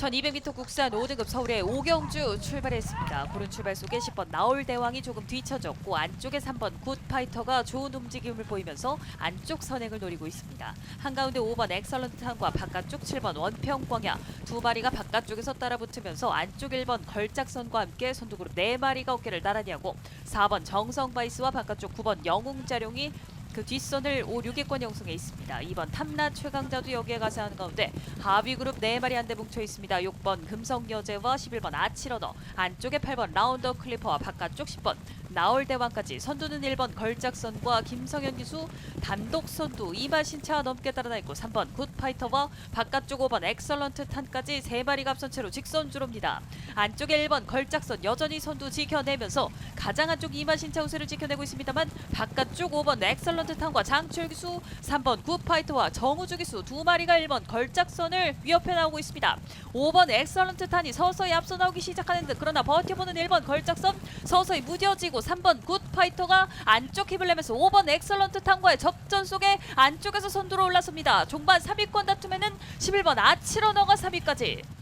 1200m 국산 5등급 서울의 오경주 출발했습니다. 고른 출발 속에 10번 나올 대왕이 조금 뒤쳐졌고 안쪽에 3번 굿파이터가 좋은 움직임을 보이면서 안쪽 선행을 노리고 있습니다. 한가운데 5번 엑설런트함과 바깥쪽 7번 원평광야 두 마리가 바깥쪽에서 따라붙으면서 안쪽 1번 걸작선과 함께 선두그룹 4마리가 어깨를 나란히 하고 4번 정성바이스와 바깥쪽 9번 영웅자룡이 그 뒷선을 5, 6위권 형성해 있습니다. 2번 탐라 최강자도 여기에 가서 하는 가운데 하위 그룹 4마리 한대 뭉쳐 있습니다. 6번 금성여제와 11번 아치러너 안쪽에 8번 라운더 클리퍼와 바깥쪽 10번 나올 대왕까지 선두는 1번 걸작선과 김성현 기수 단독 선두 이마신차 넘게 따라다 있고 3번 굿파이터와 바깥쪽 5번 엑설런트 탄까지 3마리가 앞선 채로 직선주로입니다. 안쪽에 1번 걸작선 여전히 선두 지켜내면서 가장 안쪽 이마신차 우세를 지켜내고 있습니다만 바깥쪽 5번 엑설런트 탄과 장철 기수 3번 굿파이터와 정우주 기수 두 마리가 1번 걸작선을 위협해 나오고 있습니다. 5번 엑설런트 탄이 서서히 앞서 나오기 시작하는 듯 그러나 버텨보는 1번 걸작선 서서히 무뎌지고 3번 굿파이터가 안쪽 힘을 내면서 5번 엑설런트 탄과의 접전 속에 안쪽에서 선두로 올라섭니다. 종반 3위권 다툼에는 11번 아치러너가 3위까지